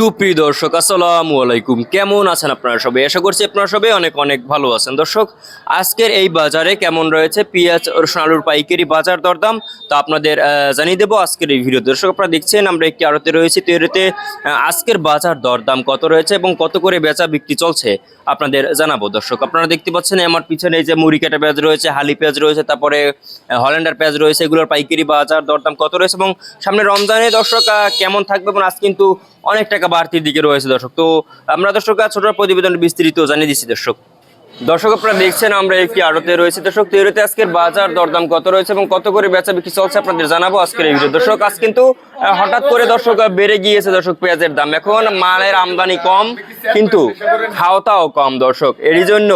সুপ্রিয় দর্শক, আসসালামু আলাইকুম। কেমন আছেন আপনারা সবাই? আশা করছি আপনারা সবাই অনেক অনেক ভালো আছেন। দর্শক, আজকের এই বাজারে কেমন রয়েছে? পেঁয়াজ, রসুন, আলুর পাইকারি বাজার দরদাম। তো আপনাদের জানিয়ে দেবো আজকের এই ভিডিও। দর্শক, আপনারা দেখছেন, আমরা একটি আড়তে রয়েছি। তো এরতে আজকের বাজার দরদাম কত রয়েছে এবং কত করে বেচা বিক্রি চলছে আপনাদের জানাব। দর্শক, আপনারা দেখতে পাচ্ছেন, আমার পিছনে যে মুড়ি কাটা পেঁয়াজ রয়েছে, হালি পেঁয়াজ রয়েছে, তারপরে হল্যান্ডার পেঁয়াজ রয়েছে, এগুলোর পাইকারি বাজার দরদাম কত রয়েছে এবং সামনে রমজানে দর্শক কেমন থাকবে এবং আজ কিন্তু অনেক টাকা বাড়তির দিকে রয়েছে দর্শক। তো আমরা দর্শক ছোট প্রতিবেদন বিস্তৃত জানিয়ে দিচ্ছি দর্শক। দর্শক, আপনারা দেখছেন আমরা একটি আড়তে রয়েছে। দর্শক, তো এরতে আজকের বাজার দরদাম কত রয়েছে এবং কত করে বেচা বিক্রি চলছে আপনাদের জানাব আজকের এই ভিডিও। দর্শক, আজ কিন্তু হঠাৎ করে দর্শক বেড়ে গিয়েছে দর্শক পেঁয়াজের দাম। এখন মালের আমদানি কম, কিন্তু খাওয়াটাও কম দর্শক। এরই জন্য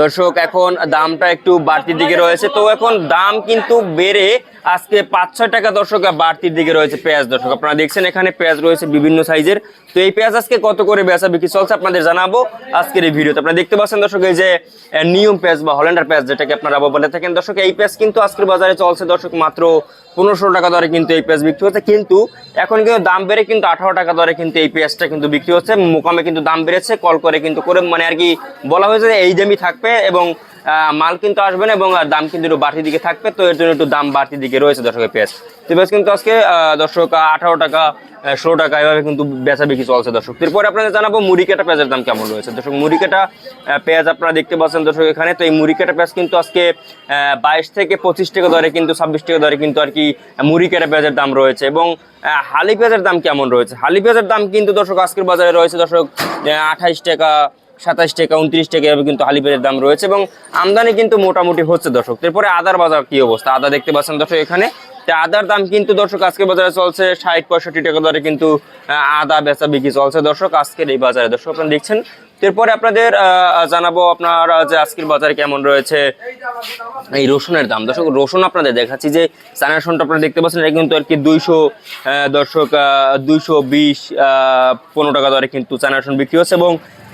দর্শক, এখন দামটা একটু বাড়তির দিকে রয়েছে। তো এখন দাম কিন্তু বেড়ে আজকে পাঁচ ছয় টাকা দর্শক বাড়তির দিকে রয়েছে পেঁয়াজ দর্শক। আপনারা দেখছেন এখানে পেঁয়াজ রয়েছে বিভিন্ন সাইজের। তো এই পেঁয়াজ আজকে কত করে বেচা বিক্রি চলছে আপনাদের জানাব আজকের এই ভিডিওতে। আপনারা দেখতে পাচ্ছেন দর্শক, এই যে নিয়ম পেঁয়াজ বা হল্যান্ডার পেঁয়াজ, যেটাকে আপনারা বলে থাকেন। দর্শক, এই পেঁয়াজ কিন্তু আজকের বাজারে চলছে দর্শক মাত্র পনেরোশো টাকা দরে কিন্তু এই পেঁয়াজ বিক্রি হচ্ছে। কিন্তু এখন কিন্তু দাম বেড়ে কিন্তু আঠারো টাকা দরে কিন্তু এই পেঁয়াজটা কিন্তু বিক্রি হচ্ছে। মোকামে কিন্তু দাম বেড়েছে। কল করে কিন্তু করে মানে আর কি বলা হয়েছে যে, এই দামই থাকবে এবং মাল কিন্তু আসবে না এবং দাম কিন্তু একটু বাড়তি দিকে থাকবে, তো এর জন্য একটু দাম বাড়তি দিকে রয়েছে দর্শকের পেঁয়াজ। তো পেঁয়াজ কিন্তু আজকে দর্শক আঠারো টাকা ষোলো টাকা এভাবে কিন্তু বেচা বিক্রি চলছে দর্শক। এরপরে আপনাদের জানাব মুড়ি কাটা পেঁয়াজের দাম কেমন রয়েছে। দর্শক মুড়ি কাটা পেঁয়াজ আপনারা দেখতে পাচ্ছেন দর্শক এখানে, তো এই মুড়ি কাটা পেঁয়াজ কিন্তু আজকে বাইশ থেকে পঁচিশ টাকা দরে কিন্তু, ছাব্বিশ টাকা দরে কিন্তু আর কি মুড়ি কাটা পেঁয়াজের দাম রয়েছে এবং হালি পেঁয়াজের দাম কেমন রয়েছে? হালি পেঁয়াজের দাম কিন্তু দর্শক আজকের বাজারে রয়েছে দর্শক আঠাইশ টাকা সাতাশ টাকা, উনত্রিশ টাকা এভাবে কিন্তু আলিপেটের দাম রয়েছে এবং আমদানি কিন্তু মোটামুটি হচ্ছে দর্শক। এরপরে আদার বাজার কি অবস্থা? আদা দেখতে পাচ্ছেন দর্শক এখানে। তা আদার দাম কিন্তু দর্শক আজকে বাজারে চলছে ষাট পঁয়ষট্টি টাকা দরে কিন্তু আদা বেচা বিক্রি চলছে দর্শক আজকের এই বাজারে। দর্শক আপনারা দেখছেন এরপরে আপনাদের জানাব আপনার যে আজকের বাজারে কেমন রয়েছে। এই রসুনের দাম। দর্শক, রসুন আপনাদের দেখাচ্ছি যে চানা রসুনটা আপনারা দেখতে পাচ্ছেন, এটা কিন্তু আর কি দুইশো দর্শক দুইশো বিশ পনেরো টাকা দরে কিন্তু চানা রসুন বিক্রি হচ্ছে এবং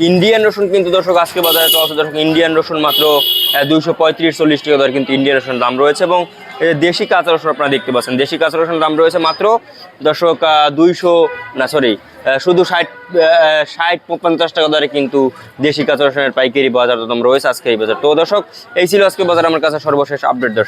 ইন্ডিয়ান রসুন কিন্তু দর্শক, আজকে বাজারে চলছে দর্শক, ইন্ডিয়ান রসুন মাত্র দুইশো পঁয়ত্রিশ চল্লিশ টাকা দরে কিন্তু ইন্ডিয়ান রসুন দাম রয়েছে এবং দেশি কাঁচা রসুন আপনারা দেখতে পাচ্ছেন। দেশি কাঁচা রসুন দাম রয়েছে মাত্র, দর্শক দুইশো, না সরি শুধু ষাট ষাট পঞ্চাশ টাকা দরে কিন্তু দেশি কাঁচা রসুনের পাইকারি বাজার দাম রয়েছে আজকে এই বাজার। তো দর্শক, এই ছিল আজকে বাজার। আমার কাছে সর্বশেষ আপডেট দর্শক।